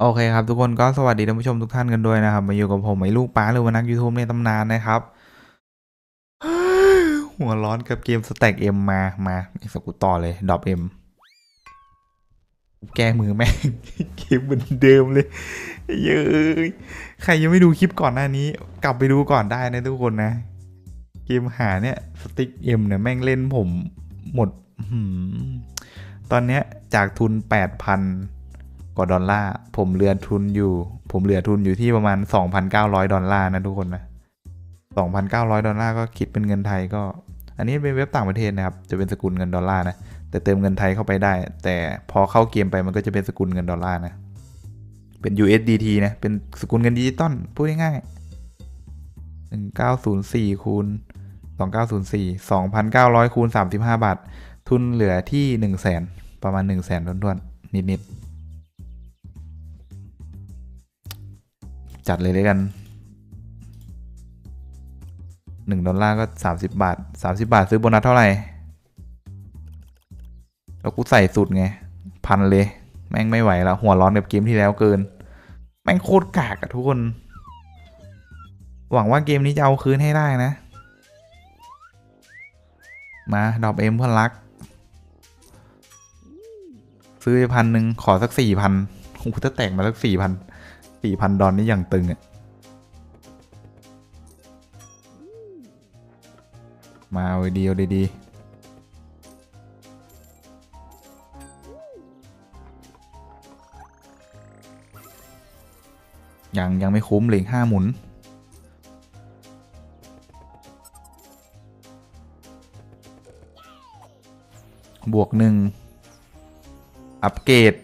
โอเคครับทุกคนก็สวัสดีท่านผู้ชมทุกท่านกันด้วยนะครับ มาอยู่กับผมไอ้ลูกป้าหรือว่านัก YouTube ในตำนานนะครับหัวร้อนกับเกมสแต็กเอ็มมามาสกุตต่อเลยดอปเอ็มแก้มือแม่งเกมเหมือนเดิมเลยเย้ยใครยังไม่ดูคลิปก่อนหน้านี้ กลับไปดูก่อนได้นะทุกคนนะ เกมหาเนี่ยสติ๊กเอ็มเนี่ยแม่งเล่นผมหมดหืมตอนเนี้ยจากทุน8,000 กว่าดอลลาร์ผมเหลือทุนอยู่ ผมเหลือทุนอยู่ที่ประมาณ 2,900 ดอลลาร์นะทุกคนนะ 2,900 ดอลลาร์ก็คิดเป็นเงินไทยก็ อันนี้เป็นเว็บต่างประเทศนะครับ จะเป็นสกุลเงินดอลลาร์นะ แต่เติมเงินไทยเข้าไปได้ แต่พอเข้าเกมไปมันก็จะเป็นสกุลเงินดอลลาร์นะ เป็น USDT นะ เป็นสกุลเงินดิจิตอลพูดง่ายๆ1904คูณ2904 2,900คูณ35 บาท ทุนเหลือที่ 100,000ประมาณ 100,000ท้วนๆนิดๆ จัดเลยเลยกันหนึ่งดอลลาร์ก็สามสิบบาทสามสิบาทซื้อโบนัสเท่าไหร่ แล้วกูใส่สุดไง พันเลย แม่งไม่ไหวแล้ว หัวร้อนกับเกมที่แล้วเกิน แม่งโคตรกากอะทุกคน หวังว่าเกมนี้จะเอาคืนให้ได้นะ มาดอกเอ็มเพื่อนรัก ซื้อไปพันหนึ่งขอสักสี่พันโอ้โหถ้าแตกมาสักสี่พัน สี่พันดอลนี่อย่างตึงอะมาเอาดีเอาดีๆยัง ยังไม่คุ้มเหลงห้าหมุน บวกหนึ่งอัปเกรด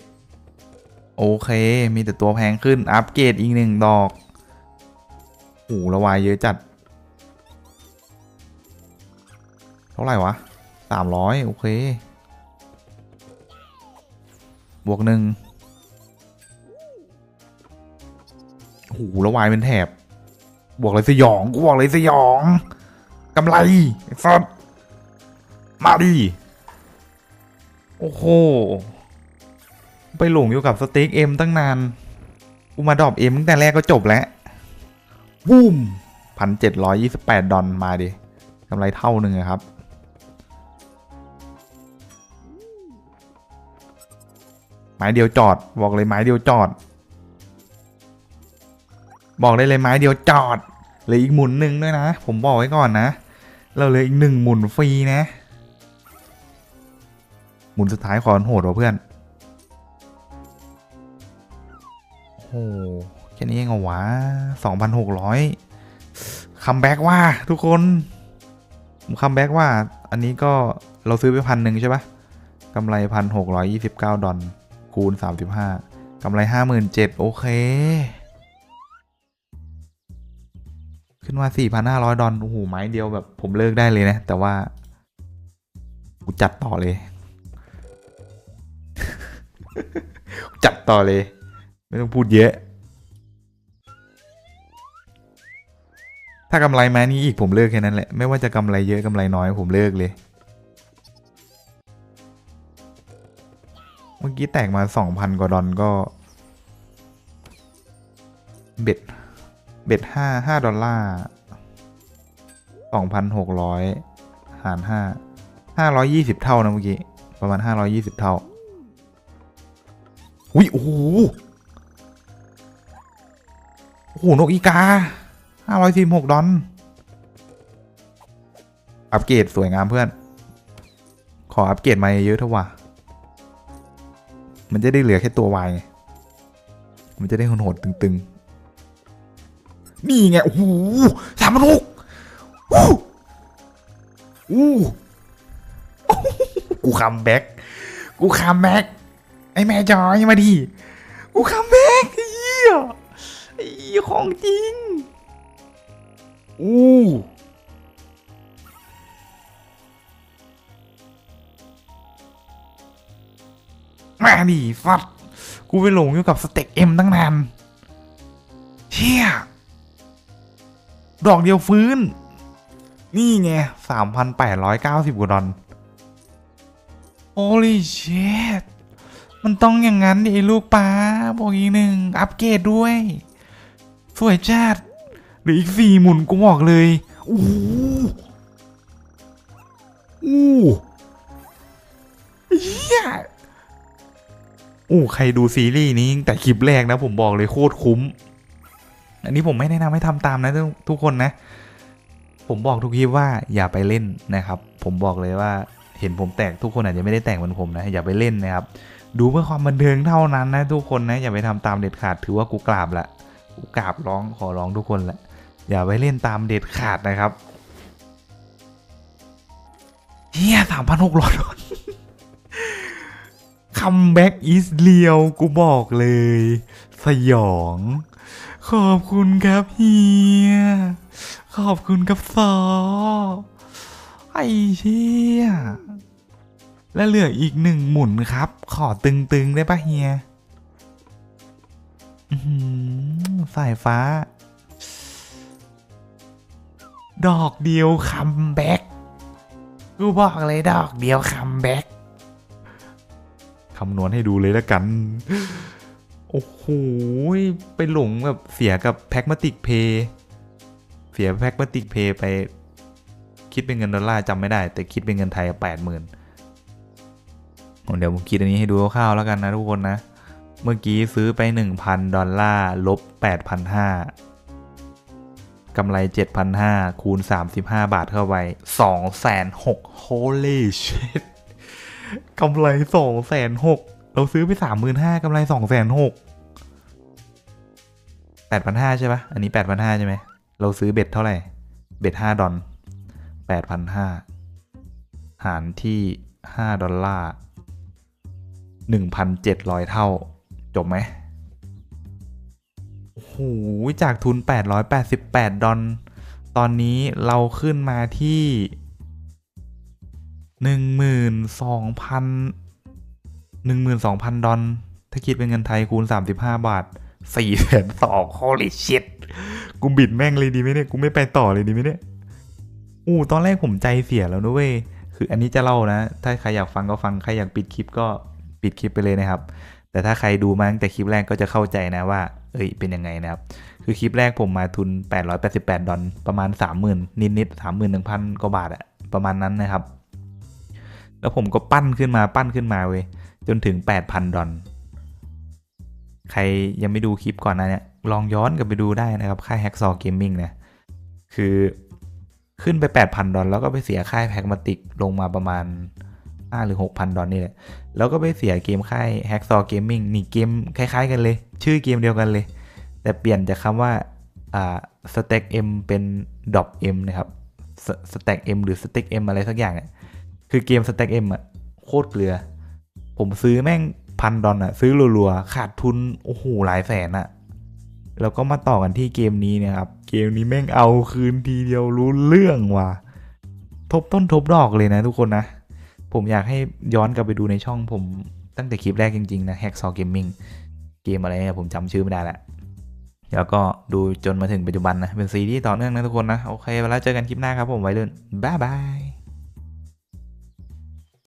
โอเค มีแต่ตัวแพงขึ้น อัปเกรดอีกหนึ่งดอกโอ้ระวายเยอะจัด เท่าไหร่วะสามร้อยโอเค บวกหนึ่งโอ้ระวายเป็นแถบ บวกเลยสยอง กูบอกเลยสยองกำไรสดมาดิ โอ้โห ไปหลงอยู่กับสเต็กเอ็มตั้งนานกูมาดรอปเอ็มตั้งแต่แรกก็จบแล้วบูมพันเจ็ดร้อยยี่สิบแปดดอลมาดิกำไรเท่าหนึ่งอะครับ ไม้เดียวจอด บอกเลยไม้เดียวจอด บอกได้เลยไม้เดียวจอดเหลืออีกหมุนหนึ่งด้วยนะ ผมบอกไว้ก่อนนะ เราเหลืออีกหนึ่งหมุนฟรีนะ หมุนสุดท้ายขอโหดว่ะเพื่อน โอ้แค่นี้เองเหรอวะสองพันหกร้อยคัมแบ็กว่าทุกคนผมคัมแบ็กว่า อันนี้ก็เราซื้อไปพันหนึ่งใช่ปะกำไรพันหกร้อยยี่สิบเก้าดอลคูณสามสิบห้ากำไรห้าหมื่นเจ็ดโอเค ขึ้นมาสี่พันห้าร้อยดอลโอ้โหไม้เดียวแบบผมเลิกได้เลยนะ แต่ว่ากูจัดต่อเลย จัดต่อเลย ไม่ต้องพูดเยอะ ถ้ากำไรมานี้อีกผมเลิกแค่นั้นแหละ ไม่ว่าจะกำไรเยอะกำไรน้อยผมเลิกเลย เมื่อกี้แตกมาสองพันกว่าดอลก็ เบ็ด เบ็ดห้าห้าดอลลาร์สองพันหกร้อยหารห้าห้าร้อยยี่สิบเท่านะเมื่อกี้ ประมาณห้าร้อยี่สิบเท่าอุ้ยโอ้โห โอ้โหนกอีกาห้าร้อยสิบหกดอลอัปเกรดสวยงามเพื่อน ขออัปเกรดมาเยอะเถอะวะมันจะได้เหลือแค่ตัววายไง มันจะได้โหดตึงๆ นี่ไง โอ้โหสามพันหกอู้อู้กูคัมแบ็กกูคัมแบ็กไอแม่จอยมาดิกูคัมแบ็กไอ้เหี้ยไอ้เหี้ย ของจริง อู้มาดิฟัด กูไปหลงอยู่กับสเต็กเอ็มตั้งนานเชี่ย ดอกเดียวฟื้น นี่ไงสามพันแปดร้อยเก้าสิบกว่าดอล holy shit โมันต้องอย่างนั้นดิลูกป้าบอกอีกหนึ่ง อัปเกรดด้วย สวยจัดหรืออีกสี่หมุนกูบอกเลยอู้หูอู้เฮียอู้ใครดูซีรีส์นี้แต่คลิปแรกนะผมบอกเลยโคตรคุ้ม อันนี้ผมไม่แนะนำให้ทำตามนะทุกทุกคนนะ ผมบอกทุกคลิปว่าอย่าไปเล่นนะครับ ผมบอกเลยว่าเห็นผมแตกทุกคนอาจจะไม่ได้แตกเหมือนผมนะอย่าไปเล่นนะครับ ดูเพื่อความบันเทิงเท่านั้นนะทุกคนนะอย่าไปทำตามเด็ดขาดถือว่ากูกราบละ กราบร้องขอร้องทุกคนแหละ อย่าไปเล่นตามเด็ดขาดนะครับเฮียสามพันหกร้อยคัมแบ็กอิสเลียวกูบอกเลย สยอง ขอบคุณครับเฮีย ขอบคุณครับซอไอ้เชี่ยและเหลืออีกหนึ่งหมุนครับ ขอตึงๆ ได้ปะเฮีย สายฟ้า ดอกเดียวคัมแบ็กกูบอกเลยดอกเดียวคัมแบ็กคำนวณให้ดูเลยแล้วกัน โอ้โห ไปหลงแบบเสียกับแพ็กมาติกเพย์เสียแพ็กมาติกเพย์ไป คิดเป็นเงินดอลลาร์จำไม่ได้ แต่คิดเป็นเงินไทยแปดหมื่นเดี๋ยวผมคิดอันนี้ให้ดูคร่าวๆแล้วกันนะทุกคนนะ เมื่อกี้ซื้อไป 1,000 ดอลลาร์ลบ 8,500กำไร 7,500 คูณ 35 บาทเข้าไป2,600 holy shit กำไร 2,600 เราซื้อไป 35,000กำไร 2,600 8,500 ใช่ปะอันนี้ 8,500 ใช่ไหม เราซื้อเบ็ดเท่าไหร่ เบ็ด 5 ดอล8,500 หารที่ 5 ดอลลาร์ 1,700 เท่า จบไหมโอ้โหจากทุน 888 ดอลตอนนี้เราขึ้นมาที่ 12,000 12,000 ดอลถ้าคิดเป็นเงินไทยคูณ 35 บาท4แสนสอง holy shit กูบิดแม่งเลยดีไหมเนี่ย กูไม่ไปต่อเลยดีไหมเนี่ย อู้ ตอนแรกผมใจเสียแล้วนะเว้ย คืออันนี้จะเล่านะ ถ้าใครอยากฟังก็ฟัง ใครอยากปิดคลิปก็ปิดคลิปไปเลยนะครับ แต่ถ้าใครดูมาตั้งแต่คลิปแรกก็จะเข้าใจนะว่า เอ้ย เป็นยังไงนะครับ คือคลิปแรกผมมาทุน 888 ดอลประมาณ 30,000นิดนิดๆ31,000 กว่าบาทอะประมาณนั้นนะครับ แล้วผมก็ปั้นขึ้นมาปั้นขึ้นมาเว้ย จนถึง 8,000 ดอลใครยังไม่ดูคลิปก่อนนะเนี่ย ลองย้อนกลับไปดูได้นะครับ ค่าย Hacksaw Gaming เนี่ยคือขึ้นไป 8,000 ดอลแล้วก็ไปเสียค่ายแพ็กมาติกลงมาประมาณ 5หรือ 6,000 ดอลนี่แหละ แล้วก็ไปเสียเกมค่าย Hacksaw Gaming นี่เกมคล้ายๆกันเลย ชื่อเกมเดียวกันเลย แต่เปลี่ยนจากคำว่าอ่า stack m เป็น drop m นะครับ stack m หรือ stack m อะไรสักอย่างอะคือเกม stack m อะโคตรเกลือ ผมซื้อแม่งพันดอลอะ ซื้อรัวๆ ขาดทุน โอ้โห หลายแสนอะ แล้วก็มาต่อกันที่เกมนี้นะครับ เกมนี้แม่งเอาคืนทีเดียวรู้เรื่องว่ะ ทบต้นทบดอกเลยนะทุกคนนะ ผมอยากให้ย้อนกลับไปดูในช่องผมตั้งแต่คลิปแรกจริง ๆ นะ Hacksaw Gaming เกมอะไรเนี่ยผมจำชื่อไม่ได้ละแล้วก็ดูจนมาถึงปัจจุบันนะ เป็นซีรีส์ต่อเนื่องนะทุกคนนะ โอเคเวลาเจอกันคลิปหน้าครับผมไว้เรื่นบ๊ายบาย